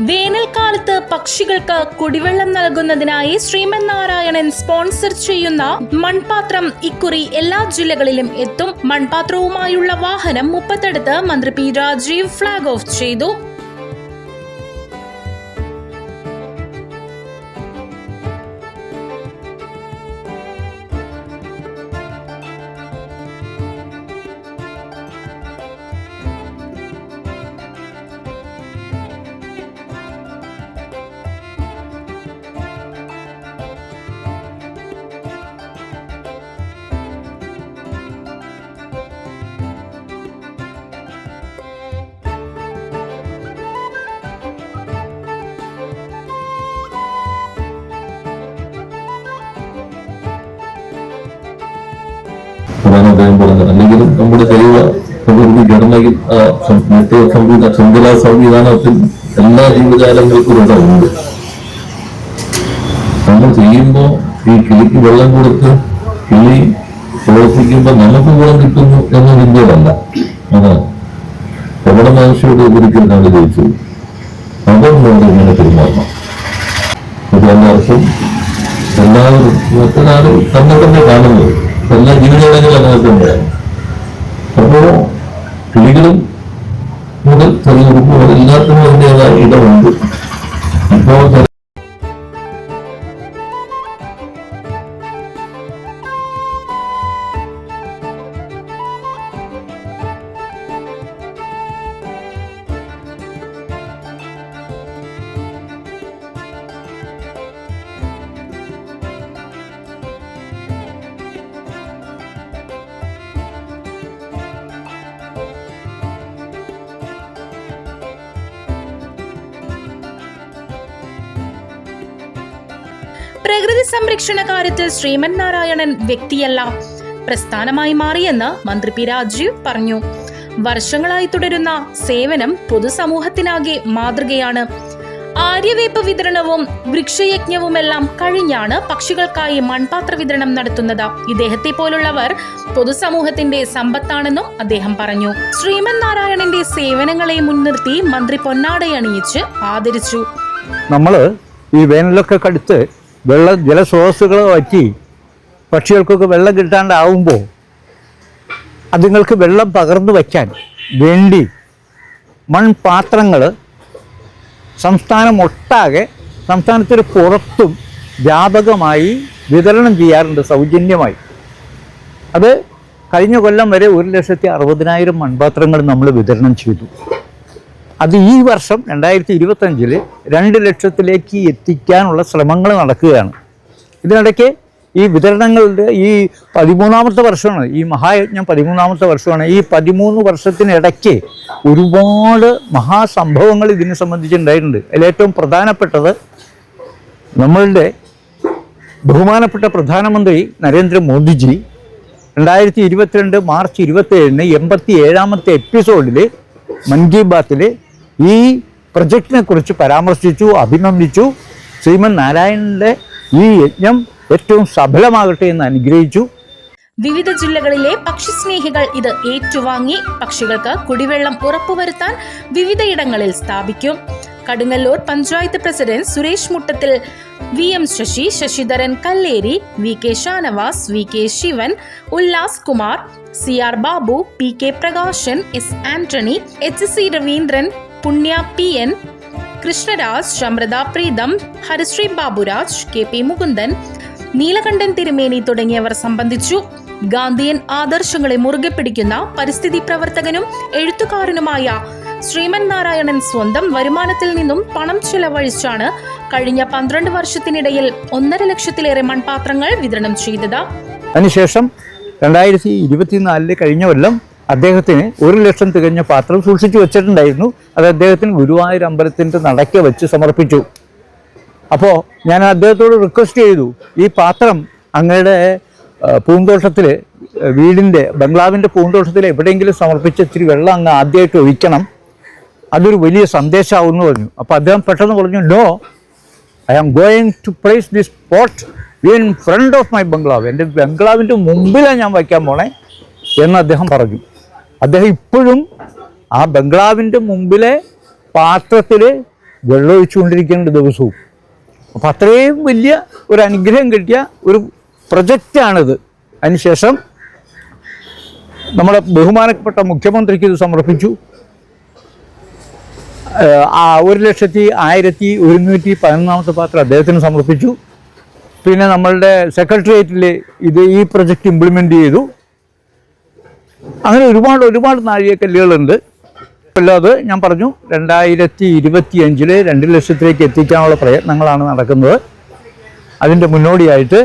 വേനൽക്കാലത്ത് പക്ഷികൾക്ക് കുടിവെള്ളം നൽകുന്നതിനായി ശ്രീമന്നാരായണൻ സ്പോൺസർ ചെയ്യുന്ന മൺപാത്രം ഇക്കുറി എല്ലാ ജില്ലകളിലും എത്തും. മൺപാത്രവുമായുള്ള വാഹനം മുപ്പത്തെടുത്ത് മന്ത്രി പി രാജീവ് ഫ്ളാഗ് ഓഫ് ചെയ്തു. അതാണ് അദ്ദേഹം പറഞ്ഞത്. അല്ലെങ്കിൽ നമ്മുടെ ജൈവ പ്രകൃതി ഘടനയിൽ മറ്റേ സംവിധാന ശൃംഖലാ സംവിധാനത്തിൽ എല്ലാ ജീവജാലങ്ങൾക്കും ഇവിടെ ഉണ്ട് നമ്മൾ ചെയ്യുമ്പോൾ ഈ കിളിക്ക് വെള്ളം കൊടുത്ത് കിളി പ്രവർത്തിക്കുമ്പോ നമുക്ക് ഗുണം കിട്ടുന്നു എന്ന ചിന്തയല്ല അതാണ്. നമ്മുടെ മനുഷ്യരുടെ ഒരിക്കൽ നമ്മൾ ജയിച്ചു നമ്മൾ ഇങ്ങനെ പെരുമാറണം. ഇത് എല്ലാവർക്കും എല്ലാവരും മറ്റൊരാളും തന്നെ തന്നെ കാണുന്നത്. എല്ലാ ജീവിതങ്ങളും അങ്ങനെ തന്നെയാണ് അപ്പോ കിളികളും മുതൽ മുതൽ എല്ലാത്തിനും അതിന്റെതായ ഇടമുണ്ട്. ഇപ്പോ പ്രകൃതി സംരക്ഷണ കാര്യത്തിൽ ശ്രീമൻ നാരായണൻ വ്യക്തിയല്ല പ്രസ്ഥാനമായി മാറിയെന്ന് മന്ത്രി പി രാജീവ് പറഞ്ഞു. വർഷങ്ങളായി തുടരുന്ന സേവനം പൊതുസമൂഹത്തിനാകെ മാതൃകയാണ്. ആര്യവേപ്പ് വിതരണവും വൃക്ഷയജ്ഞവുമെല്ലാം കഴിഞ്ഞാണ് പക്ഷികൾക്കായി മൺപാത്ര വിതരണം നടത്തുന്നത്. ഇദ്ദേഹത്തെ പോലുള്ളവർ പൊതുസമൂഹത്തിന്റെ സമ്പത്താണെന്നും അദ്ദേഹം പറഞ്ഞു. ശ്രീമൻ നാരായണന്റെ സേവനങ്ങളെ മുൻനിർത്തി മന്ത്രി പൊന്നാടയണിയിച്ച് ആദരിച്ചു. നമ്മൾ ഈ വേനലൊക്കെ കടുത്ത് വെള്ള ജലസ്രോതസ്സുകൾ വറ്റി പക്ഷികൾക്കൊക്കെ വെള്ളം കിട്ടാണ്ടാവുമ്പോൾ അതുങ്ങൾക്ക് വെള്ളം പകർന്നു വയ്ക്കാൻ വേണ്ടി മൺപാത്രങ്ങൾ സംസ്ഥാനം ഒട്ടാകെ സംസ്ഥാനത്തിന് പുറത്തും വ്യാപകമായി വിതരണം ചെയ്യാറുണ്ട് സൗജന്യമായി. അത് കഴിഞ്ഞ കൊല്ലം വരെ ഒരു ലക്ഷത്തി അറുപതിനായിരം മൺപാത്രങ്ങൾ നമ്മൾ വിതരണം ചെയ്തു. അത് ഈ വർഷം രണ്ടായിരത്തി ഇരുപത്തഞ്ചിൽ രണ്ട് ലക്ഷത്തിലേക്ക് എത്തിക്കാനുള്ള ശ്രമങ്ങൾ നടക്കുകയാണ്. ഇതിനിടയ്ക്ക് ഈ വിതരണങ്ങളുടെ ഈ പതിമൂന്നാമത്തെ വർഷമാണ് ഈ മഹായജ്ഞം പതിമൂന്നാമത്തെ വർഷമാണ്. ഈ പതിമൂന്ന് വർഷത്തിനിടയ്ക്ക് ഒരുപാട് മഹാസംഭവങ്ങൾ ഇതിനെ സംബന്ധിച്ചുണ്ടായിട്ടുണ്ട്. അതിലേറ്റവും പ്രധാനപ്പെട്ടത് നമ്മളുടെ ബഹുമാനപ്പെട്ട പ്രധാനമന്ത്രി നരേന്ദ്രമോദിജി രണ്ടായിരത്തി ഇരുപത്തിരണ്ട് മാർച്ച് ഇരുപത്തേഴിന് എൺപത്തി ഏഴാമത്തെ എപ്പിസോഡിൽ മൻ കി ബാത്തിൽ ഈ പ്രൊജക്റ്റിനെ കുറിച്ച് പരാമർശിച്ചു അഭിനന്ദിച്ചു. ശ്രീമൻ നാരായണന്റെ ഈ യജ്ഞം ഏറ്റവും സഫലമാകട്ടെ എന്ന് അനുഗ്രഹിച്ചു. വിവിധ ജില്ലകളിലെ പക്ഷിസ്നേഹികൾ ഇത് ഏറ്റുവാങ്ങി. പക്ഷികൾക്ക് കുടിവെള്ളം ഉറപ്പുവരുത്താൻ വിവിധയിടങ്ങളിൽ സ്ഥാപിക്കും. Kadungallur panchayat president Suresh Muttathil V M Sasi Sasidharan Kalleri V K Shanavas V K Sivan Ullas Kumar C R Babu P K Prakashan S Antony H C Raveendran Punya P N Krishnaraj Shamratha Preetham Harishree Baburaj K P Mukundan Neelakandan Thirumeni തുടങ്ങിയവർ സംബന്ധിച്ചു ഗാന്ധിയൻ ആദർശങ്ങളെ മുറുകെ പിടിക്കുന്ന പരിസ്ഥിതി പ്രവർത്തകനും എഴുത്തുകാരനുമായ ശ്രീമൻ നാരായണൻ സ്വന്തം വരുമാനത്തിൽ നിന്നും പണം ചെലവഴിച്ചാണ് കഴിഞ്ഞ പന്ത്രണ്ട് വർഷത്തിനിടയിൽ ഒന്നര ലക്ഷത്തിലേറെ മൺപാത്രങ്ങൾ വിതരണം ചെയ്തത്. അതിനുശേഷം രണ്ടായിരത്തി ഇരുപത്തിനാലിൽ കഴിഞ്ഞ കൊല്ലം അദ്ദേഹത്തിന് ഒരു ലക്ഷം തികഞ്ഞ പാത്രം സൂക്ഷിച്ചു വെച്ചിട്ടുണ്ടായിരുന്നു. അത് അദ്ദേഹത്തിന് ഗുരുവായൂർ അമ്പലത്തിന്റെ നടയ്ക്ക് വെച്ച് സമർപ്പിച്ചു. അപ്പോൾ ഞാൻ അദ്ദേഹത്തോട് റിക്വസ്റ്റ് ചെയ്തു ഈ പാത്രം അങ്ങയുടെ പൂന്തോട്ടത്തിൽ വീടിന്റെ ബംഗ്ലാവിന്റെ പൂന്തോട്ടത്തിൽ എവിടെയെങ്കിലും സമർപ്പിച്ച് ഇത്തിരി വെള്ളം അങ്ങ് ആദ്യമായിട്ട് ഒഴിക്കണം. അതൊരു വലിയ സന്ദേശമാവുമെന്ന് പറഞ്ഞു. അപ്പോൾ അദ്ദേഹം പെട്ടെന്ന് പറഞ്ഞു no I am going to place this pot in front of my bungalow എന്റെ ബംഗ്ലാവിന്റെ മുമ്പിലാണ് ഞാൻ വയ്ക്കാൻ പോണേ എന്ന് അദ്ദേഹം പറഞ്ഞു. അദ്ദേഹം ഇപ്പോഴും ആ ബംഗ്ലാവിന്റെ മുമ്പിലെ പാത്രത്തിൽ വെള്ളമൊഴിച്ചുകൊണ്ടിരിക്കേണ്ട ദിവസവും. അപ്പം അത്രയും വലിയ ഒരു അനുഗ്രഹം കിട്ടിയ ഒരു പ്രൊജക്റ്റാണിത്. അതിനുശേഷം നമ്മുടെ ബഹുമാനപ്പെട്ട മുഖ്യമന്ത്രിക്ക് ഇത് സമർപ്പിച്ചു. ആ ഒരു ലക്ഷത്തി ആയിരത്തി ഒരുന്നൂറ്റി പതിനൊന്നാമത്തെ പാത്രം അദ്ദേഹത്തിന് സമർപ്പിച്ചു. പിന്നെ നമ്മളുടെ സെക്രട്ടേറിയറ്റിൽ ഇത് ഈ പ്രൊജക്റ്റ് ഇംപ്ലിമെന്റ് ചെയ്തു. അങ്ങനെ ഒരുപാട് ഒരുപാട് നാഴികക്കല്ലുകളുണ്ട്. അല്ലാതെ ഞാൻ പറഞ്ഞു രണ്ടായിരത്തി ഇരുപത്തി അഞ്ചിൽ രണ്ട് ലക്ഷത്തിലേക്ക് എത്തിക്കാനുള്ള പ്രയത്നങ്ങളാണ് നടക്കുന്നത്. അതിന്റെ മുന്നോടിയായിട്ട്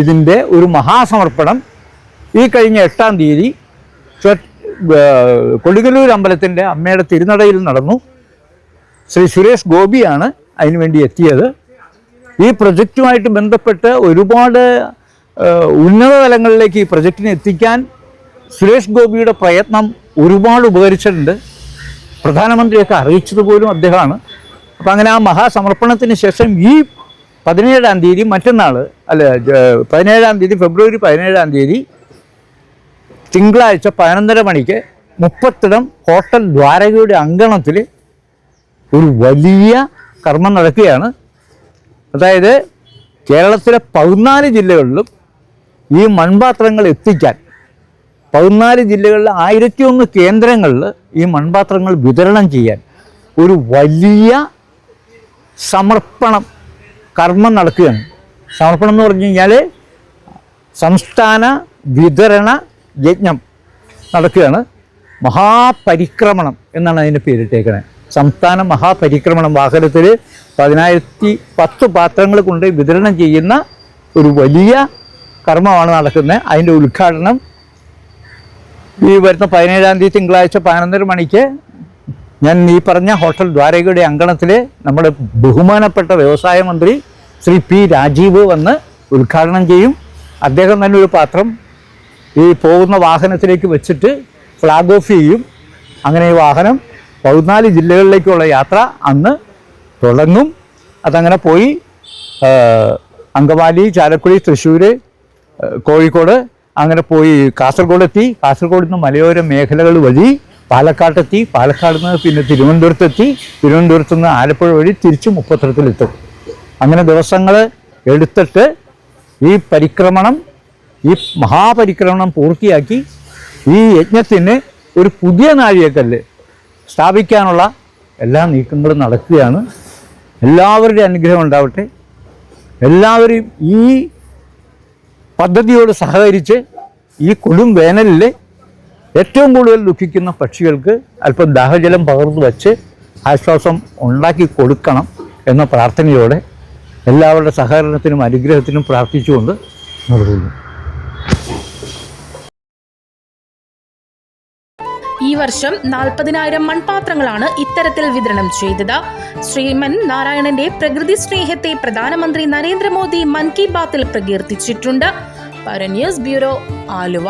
ഇതിന്റെ ഒരു മഹാസമർപ്പണം ഈ കഴിഞ്ഞ എട്ടാം തീയതി കൊടുങ്ങല്ലൂർ അമ്പലത്തിന്റെ അമ്മയുടെ തിരുനടയിൽ നടന്നു. ശ്രീ സുരേഷ് ഗോപിയാണ് അതിനുവേണ്ടി എത്തിയത്. ഈ പ്രൊജക്റ്റുമായിട്ട് ബന്ധപ്പെട്ട് ഒരുപാട് ഉന്നത തലങ്ങളിലേക്ക് ഈ പ്രൊജക്റ്റിനെ എത്തിക്കാൻ സുരേഷ് ഗോപിയുടെ പ്രയത്നം ഒരുപാട് ഉപകരിച്ചിട്ടുണ്ട്. പ്രധാനമന്ത്രിയൊക്കെ അറിയിച്ചത് പോലും അദ്ദേഹമാണ്. അപ്പം അങ്ങനെ ആ മഹാസമർപ്പണത്തിന് ശേഷം ഈ പതിനേഴാം തീയതി മറ്റന്നാൾ അല്ല പതിനേഴാം തീയതി ഫെബ്രുവരി പതിനേഴാം തീയതി തിങ്കളാഴ്ച പതിനൊന്നര മണിക്ക് മുപ്പത്തിടം ഹോട്ടൽ ദ്വാരകയുടെ അങ്കണത്തിൽ ഒരു വലിയ കർമ്മം നടക്കുകയാണ്. അതായത് കേരളത്തിലെ പതിനാല് ജില്ലകളിലും ഈ മൺപാത്രങ്ങൾ എത്തിക്കാൻ പതിനാല് ജില്ലകളിലെ ആയിരത്തി ഒന്ന് കേന്ദ്രങ്ങളിൽ ഈ മൺപാത്രങ്ങൾ വിതരണം ചെയ്യാൻ ഒരു വലിയ സമർപ്പണം കർമ്മം നടക്കുകയാണ്. സമർപ്പണം എന്ന് പറഞ്ഞു കഴിഞ്ഞാൽ സംസ്ഥാന വിതരണ യജ്ഞം നടക്കുകയാണ്. മഹാപരിക്രമണം എന്നാണ് അതിന്റെ പേരിട്ടേക്കണേ. സംസ്ഥാന മഹാപരിക്രമണം വാഹനത്തിൽ പതിനായിരത്തി പത്ത് പാത്രങ്ങൾ കൊണ്ട് വിതരണം ചെയ്യുന്ന ഒരു വലിയ കർമ്മമാണ് നടക്കുന്നത്. അതിന്റെ ഉദ്ഘാടനം ഈ വരുന്ന പതിനേഴാം തീയതി തിങ്കളാഴ്ച പതിനൊന്നര മണിക്ക് ഞാൻ ഈ പറഞ്ഞ ഹോട്ടൽ ദ്വാരകയുടെ അങ്കണത്തിൽ നമ്മുടെ ബഹുമാനപ്പെട്ട വ്യവസായ മന്ത്രി ശ്രീ പി രാജീവ് വന്ന് ഉദ്ഘാടനം ചെയ്യും. അദ്ദേഹം തന്നെ ഒരു പാത്രം ഈ പോകുന്ന വാഹനത്തിലേക്ക് വെച്ചിട്ട് ഫ്ലാഗ് ഓഫ് ചെയ്യും. അങ്ങനെ ഈ വാഹനം പതിനാല് ജില്ലകളിലേക്കുള്ള യാത്ര അന്ന് തുടങ്ങും. അതങ്ങനെ പോയി അങ്കമാലി ചാലക്കുടി തൃശ്ശൂർ കോഴിക്കോട് അങ്ങനെ പോയി കാസർഗോഡെത്തി. കാസർഗോഡ് നിന്ന് മലയോര മേഖലകൾ വഴി പാലക്കാട്ടെത്തി. പാലക്കാട് നിന്ന് പിന്നെ തിരുവനന്തപുരത്തെത്തി. തിരുവനന്തപുരത്ത് നിന്ന് ആലപ്പുഴ വഴി തിരിച്ച് മുപ്പത്തരത്തിലെത്തും അങ്ങനെ ദിവസങ്ങൾ എടുത്തിട്ട് ഈ പരിക്രമണം ഈ മഹാപരിക്രമണം പൂർത്തിയാക്കി ഈ യജ്ഞത്തിന് ഒരു പുതിയ നാഴികക്കല്ല് സ്ഥാപിക്കാനുള്ള എല്ലാ നീക്കങ്ങളും നടക്കുകയാണ്. എല്ലാവരുടെയും അനുഗ്രഹം ഉണ്ടാവട്ടെ. എല്ലാവരും ഈ പദ്ധതിയോട് സഹകരിച്ച് ഈ കൊടും വേനലിൽ ഏറ്റവും കൂടുതൽ ദുഃഖിക്കുന്ന പക്ഷികൾക്ക് അല്പം ദാഹജലം പകർന്നു വച്ച് ആശ്വാസം ഉണ്ടാക്കി കൊടുക്കണം എന്ന പ്രാർത്ഥനയോടെ എല്ലാവരുടെ സഹകരണത്തിനും അനുഗ്രഹത്തിനും പ്രാർത്ഥിച്ചുകൊണ്ട് നിർവഹിക്കുന്നു വർഷം നാൽപ്പതിനായിരം മൺപാത്രങ്ങളാണ് ഇത്തരത്തിൽ വിതരണം ചെയ്തത്. ശ്രീമൻ നാരായണന്റെ പ്രകൃതി സ്നേഹത്തെ പ്രധാനമന്ത്രി നരേന്ദ്രമോദി മൻ കി ബാത്തിൽ പ്രകീർത്തിച്ചിട്ടുണ്ട്. പര ന്യൂസ് ബ്യൂറോ ആലുവ.